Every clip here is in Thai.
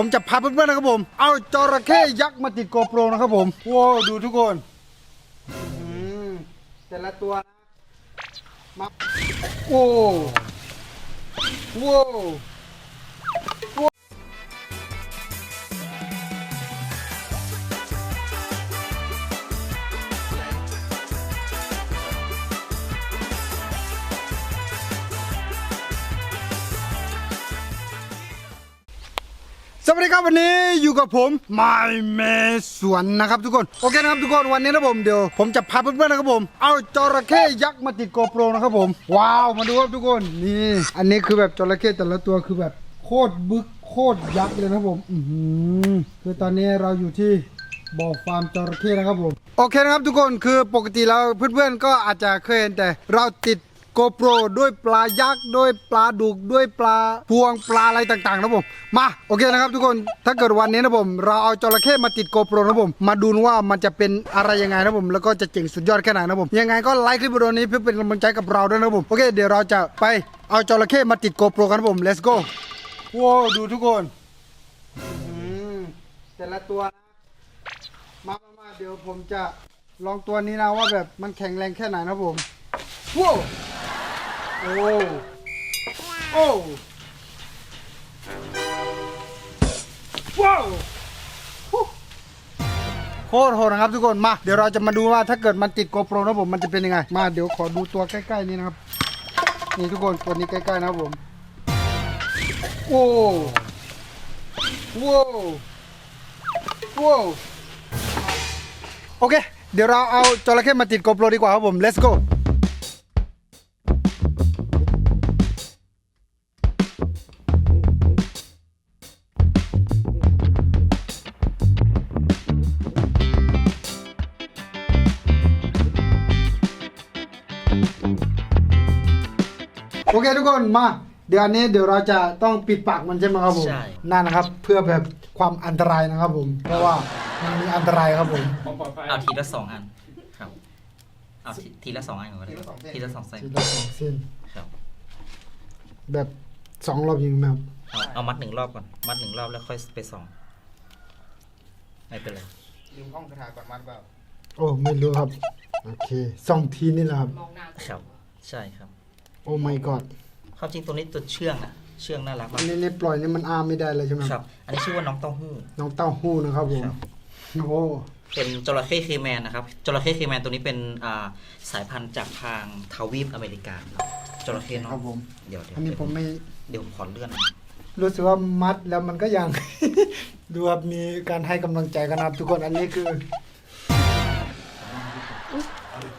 ผมจะพาเพื่อนๆนะครับผม เอาจระเข้ยักษ์มาติดโกโปรนะครับผมว้าวดูทุกคนแต่ละตัวนะมาโอ้โว้า สวัสดีครับวันนี้อยู่กับผมไมเมสวนนะครับทุกคนโอเคนะครับทุกคนวันนี้นะผมเดี๋ยวผมจะพาเพื่อนๆนะครับผม เอาจระเข้ยักษ์มาติดโกโปรนะครับผม ว้าวมาดูครับทุกคนนี่อันนี้คือแบบจระเข้แต่ละตัวคือแบบโคตรบึกโคตรยักษ์เลยนะครับผมอือหือคือตอนนี้เราอยู่ที่บ่อฟาร์มจระเข้นะครับผมโอเคนะครับทุกคนคือปกติแล้วเพื่อนๆก็อาจจะเคยเห็นแต่เราติด โกโปรด้วยปลายักษ์ด้วยปลาดุกด้วยปลาพวงปลาอะไรต่างๆนะผมมาโอเคนะครับทุกคนถ้าเกิดวันนี้นะผม เราเอาจระเข้มาติดโกโปรนะผม มาดูว่ามันจะเป็นอะไรยังไงนะผม แล้วก็จะเจ๋งสุดยอดแค่ไหนนะผม ยังไงก็ไลค์คลิปวิดีโอนี้เพื่อเป็นกำลังใจกับเราด้วยนะผมโอเคเดี๋ยวเราจะไปเอาจระเข้มาติดโกโปรกันนะผม let's go ว้าวดูทุกคนแต่ละตัวนะมามามาเดี๋ยวผมจะลองตัวนี้นะว่าแบบมันแข็งแรงแค่ไหนนะผมว้าว โอ้โอ้ว้าวโคตรโหดนะครับทุกคนมาเดี๋ยวเราจะมาดูว่าถ้าเกิดมันติดโกโปรนะผมมันจะเป็นยังไง มาเดี๋ยวขอดูตัวใกล้ๆนี้นะครับ นี่ทุกคนตัวนี้ใกล้ๆนะครับผมโอ้ว้าวว้าวโอเค เดี๋ยวเราเอาจระเข้มาติดโกโปรดีกว่าครับผม let's go เคทุกคนมา เดี๋ยวอันนี้เดี๋ยวเราจะต้องปิดปากมันใช่ไหมครับผมใช่ นั่นนะครับเพื่อแบบความอันตรายนะครับผม เพราะว่ามันมีอันตรายครับผมเอาทีละสองอันครับเอาทีทีละสองอันก่อนก็ได้ทีละสองเส้น ทีละสองเส้นครับแบบสองรอบยิงไหมครับเอาเอามัดหนึ่งรอบก่อน มัดหนึ่งรอบแล้วค่อยไปสองไม่เป็นไรลืมห้องกระถาก่อนมัดเปล่าโอ้ไม่รู้ครับ โอเคสองทีนี่แหละครับ ครับ ใช่ครับ โอ้ my god ความจริงตัวนี้ตัวเชื่องนะเชื่องน่ารักอัมานกนี้นี่ปล่อยนี่มันอ้าไม่ได้เลยใช่ไหมครับ อันนี้ชื่อว่าน้องเต้าหู้ น้องเต้าหู้นะครับผมครับ โอ้เป็นจระเข้เคแมนนะครับจระเข้เคแมนตัวนี้เป็นอ่าสายพันธุ์จากทางทวีปอเมริกาครับจระเข้เน้อครังบผม เดี๋ยวเดี๋ยวอันนี้ผมไม่เดี๋ยวผมขอเลื่อน รู้สึกว่ามัดแล้วมันก็ยัง ดูครับมีการให้กำลังใจกันนะครับทุกคนอันนี้คือ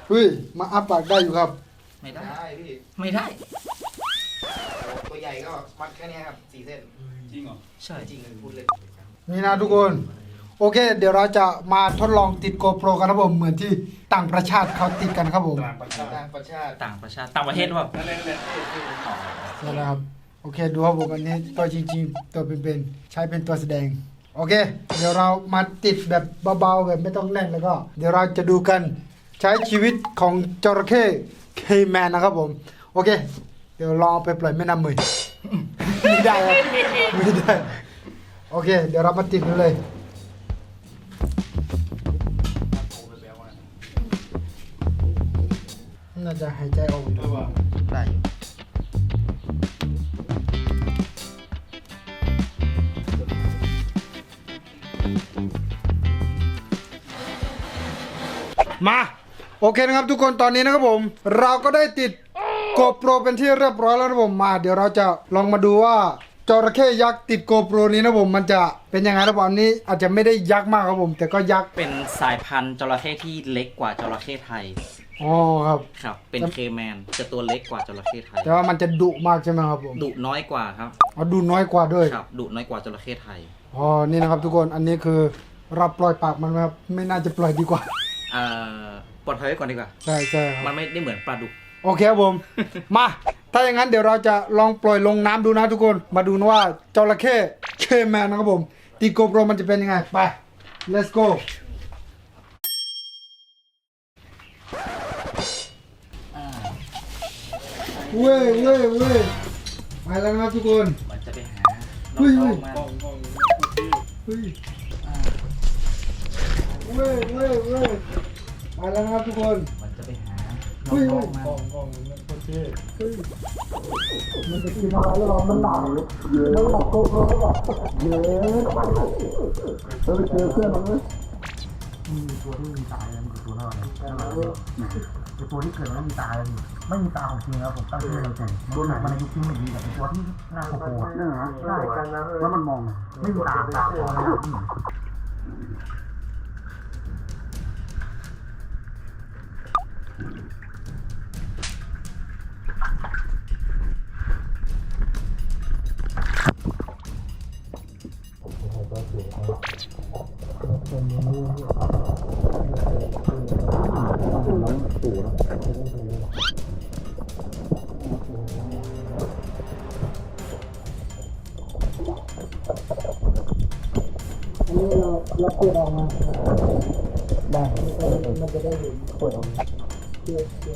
เฮ้ยมาอัพปากได้อยู่ครับ ไม่ได้ ได้พี่ไม่ได้ ตัวใหญ่ก็มัดแค่เนี้ยครับสี่เส้นใช่ จริงเลยพูดเลยนี่นะทุกคน โอเค เดี๋ยวเราจะมาทดลองติดโกโปรกันนะครับผม เหมือนที่ต่างประเทศเขาติดกันครับผมต่างประชาติต่างประชาติต่างประเทศว่านี่นะครับ โอเค ดูครับผมอันนี้ตัวจริงๆ ตัวเป็นๆ ใช้เป็นตัวแสดง โอเค เดี๋ยวเรามาติดแบบเบาๆ แบบไม่ต้องแน่นแล้วก็ เดี๋ยวเราจะดูกันใช้ชีวิตของจระเข้ เคแมนนะครับผม โอเค เดี๋ยวลองเอาไปปล่อยแม่น้ำมือไม่ได้ครับไม่ได้ โอเค เดี๋ยวเรามาติดกันเลย น่าจะหายใจออกอยู่ได้อยู่มา โอเคนะครับทุกคนตอนนี้นะครับผม เราก็ได้ติดโกโปรเป็นที่เรียบร้อยแล้วนะผมมาเดี๋ยวเราจะลองมาดูว่าจระเข้ยักษ์ติดโกโปรนี้นะผมมันจะเป็นยังไงนะผมอันนี้อาจจะไม่ได้ยักษ์มากครับผม แต่ก็ยักษ์เป็นสายพันธุ์จระเข้ที่เล็กกว่าจระเข้ไทยอ๋อครับ ครับ เป็นเคแมนจะตัวเล็กกว่าจระเข้ไทย แต่ว่ามันจะดุมากใช่ไหมครับผมดุน้อยกว่าครับอ๋อดุน้อยกว่าด้วยครับดุน้อยกว่าจระเข้ไทยอ๋อนี่นะครับทุกคนอันนี้คือเราปล่อยปากมันไหมครับไม่น่าจะปล่อยดีกว่าเอ่อป ลอดภัยไว้ก่อนดีกว่า ใช่ใช่คมัรับนไม่ได้เหมือนปลาดุก โอเคครับผม มา ถ้าอย่างนั้นเดี๋ยวเราจะลองปล่อยลงน้ำดูนะทุกคน มาดูนะว่าจระเข้เคแมนนะครับผมตีโกโปรมันจะเป็นยังไง ไป let's go เว้ยเว้ยเว้ยไปแล้วนะครับทุกคน มันจะไปหาเฮ้ยเฮ้ยน้องๆมาฮ้ยเว้ยเว้ยเว้ย มาแล้วนะครับทุกคนมันจะไปหาเฮ้ยน้องๆกล่องกล่องมันโอเคเฮ้ยมันจะกินอะไรหรอมันหนักเยอะมันหนักโกโก้หรอเยอะเราไปเจอเพื่อนมันไหมมีตัวที่มีตายแล้วมีตัวเท่าไหร่ไอตัวที่เกิดแล้วมีตาแล้วไม่มีตาของจริงแล้วผมตั้งชื่อเราเจ๋งตัวไหนมันในยุคที่ไม่ดีแต่เป็นตัวที่น้าโกโก้นี่เหรอใช่แล้วมันมองไม่มีตาตาขอเลย อันนี้เราเราเปิดออกมาได้มันจะได้เห็นเปิดออกมาเพื่อเพื่อ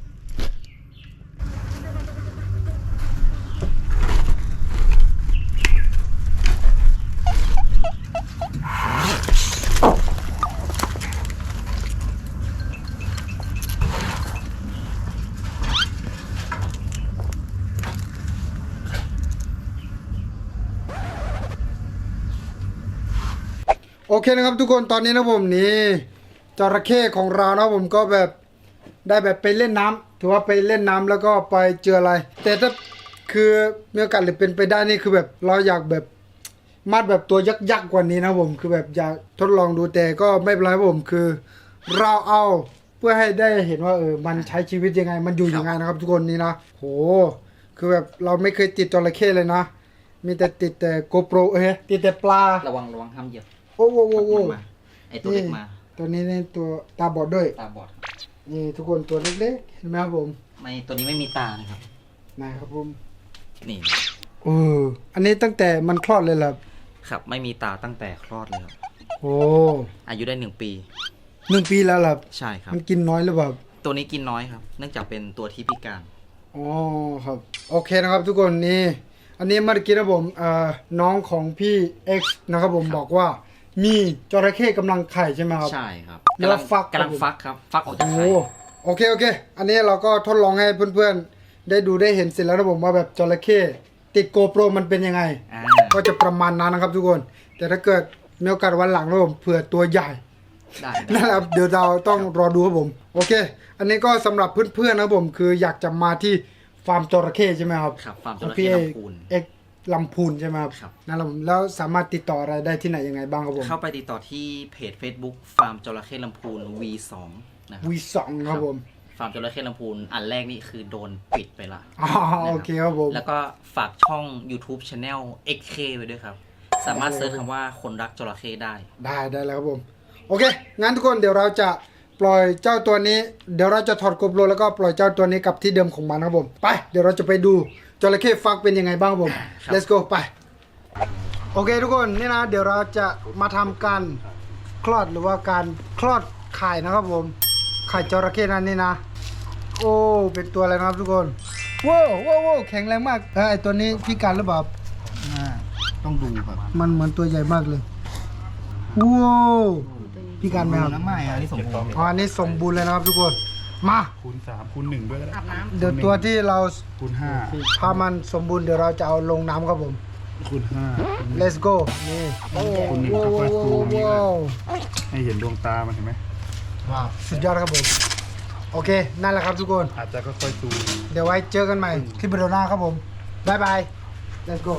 โอเคนะครับทุกคนตอนนี้นะผมนี่จระเข้ของเรานะผมก็แบบได้แบบไปเล่นน้ำถือว่าไปเล่นน้ำแล้วก็ไปเจออะไร แต่ถ้าคือมีโอกาสหรือเป็นไปได้นี่คือแบบเราอยากแบบมัดแบบตัวยักษ์ๆกว่านี้นะผมคือแบบอยากทดลองดูแต่ก็ไม่เป็นไรผมคือ เราเอาเพื่อให้ได้เห็นว่าเออมันใช้ชีวิตยังไง มันอยู่ยังไงนะครับ ทุกคนนี่นะโหคือแบบเราไม่เคยติดจระเข้เลยนะ มีแต่ติดแต่โกโปรเอ้ยติดแต่ปลาระวังระวังห้ามเหยียบ อ้โหโอ้โหมันมาไอตัวเล็กมาตัวนี้เนี่ยตัวตาบอดด้วย ตาบอดนี่ทุกคนตัวเล็กๆเห็นไหมครับผมไม่ตัวนี้ไม่มีตานะครับ นะครับผมนี่เอออันนี้ตั้งแต่มันคลอดเลยเหรอครับครับ ไม่มีตาตั้งแต่คลอดเลยครับโอ้อายุได้หนึ่งปี หนึ่งปีแล้วเหรอครับใช่ครับ มันกินน้อยหรือเปล่า ตัวนี้กินน้อยครับ เนื่องจากเป็นตัวที่พิการ อ๋อครับ โอเคนะครับทุกคนนี่ อันนี้เมื่อกี้นะผมเอ่อน้องของพี่ X นะครับผมครับบอกว่า มีจระเข้กำลังไข่ใช่ไหมครับ ใช่ครับแล้วกำลังฟักกำลังครับผมฟักครับ ฟักออกจากโอ้ไข่โอเคโอเค อันนี้เราก็ทดลองให้เพื่อนๆ ได้ดูได้เห็นเสร็จแล้วนะผมว่าแบบจระเข้ติดโกโปรมันเป็นยังไงอ่าก็จะประมาณนั้นนะครับทุกคน แต่ถ้าเกิดมีโอกาสวันหลังนะผมเผื่อตัวใหญ่ได้นั่นแหละครับเดี๋ยวเราต้องรอดูครับผม โอเค อันนี้ก็สำหรับเพื่อนๆนะครับผมคืออยากจะมาที่ฟาร์มจระเข้ใช่ไหมครับครับฟาร์มจของระพี่เข้เอกลำพูนเอก ลำพูนใช่ไหมครับครับนั่นแหละผมแล้วสามารถติดต่ออะไรได้ที่ไหนยังไงบ้างครับผม เข้าไปติดต่อที่เพจ Facebook ฟาร์มจระเข้ลำพูน V2 นะครับวีสองครับผม ฟาร์มจระเข้ลำพูน อันแรกนี่คือโดนปิดไปละ อ๋อโอเคครับผม แล้วก็ฝากช่อง YouTube Channel XK ไว้ด้วยครับ สามารถเซิร์ชคำว่าคนรักจระเข้ได้ ได้ได้แล้วครับผม โอเค งั้นทุกคนเดี๋ยวเราจะ ปล่อยเจ้าตัวนี้เดี๋ยวเราจะถอดกบโลแล้วก็ปล่อยเจ้าตัวนี้กลับที่เดิมของมันนะครับผมไปเดี๋ยวเราจะไปดูจระเข้ฟักเป็นยังไงบ้างครับผมครับ let's go ไปโอเคทุกคนนี่นะเดี๋ยวเราจะมาทำการคลอดหรือว่าการคลอดไข่นะครับผมไข่จระเข้นั่นนี่นะ โอ้เป็นตัวอะไรนะครับทุกคนว้าวว้าวว้าวแข็งแรงมากเอ้ยไอตัวนี้พิการหรือเปล่าต้องดูครับมันเหมือนตัวใหญ่มากเลยว้าว พิการไหมครับน้ำไม่อันนี้สมบูรณ์อ๋ออันนี้สมบูรณ์เลยนะครับทุกคน มา คูณสามคูณหนึ่งด้วยก็ได้เดี๋ยวตัวที่เราคูณห้าพามันสมบูรณ์เดี๋ยวเราจะเอาลงน้ำครับผม คูณห้า let's go นี่คูณหนึ่งก็ค่อยซูมนี่ก็ให้เห็นดวงตามันเห็นไหม ว้าวสุดยอดครับผม โอเค นั่นแหละครับทุกคน อาจจะค่อยๆซูม เดี๋ยวไว้เจอกันใหม่คลิปวิดีโอหน้าครับผมบ๊ายบาย let's go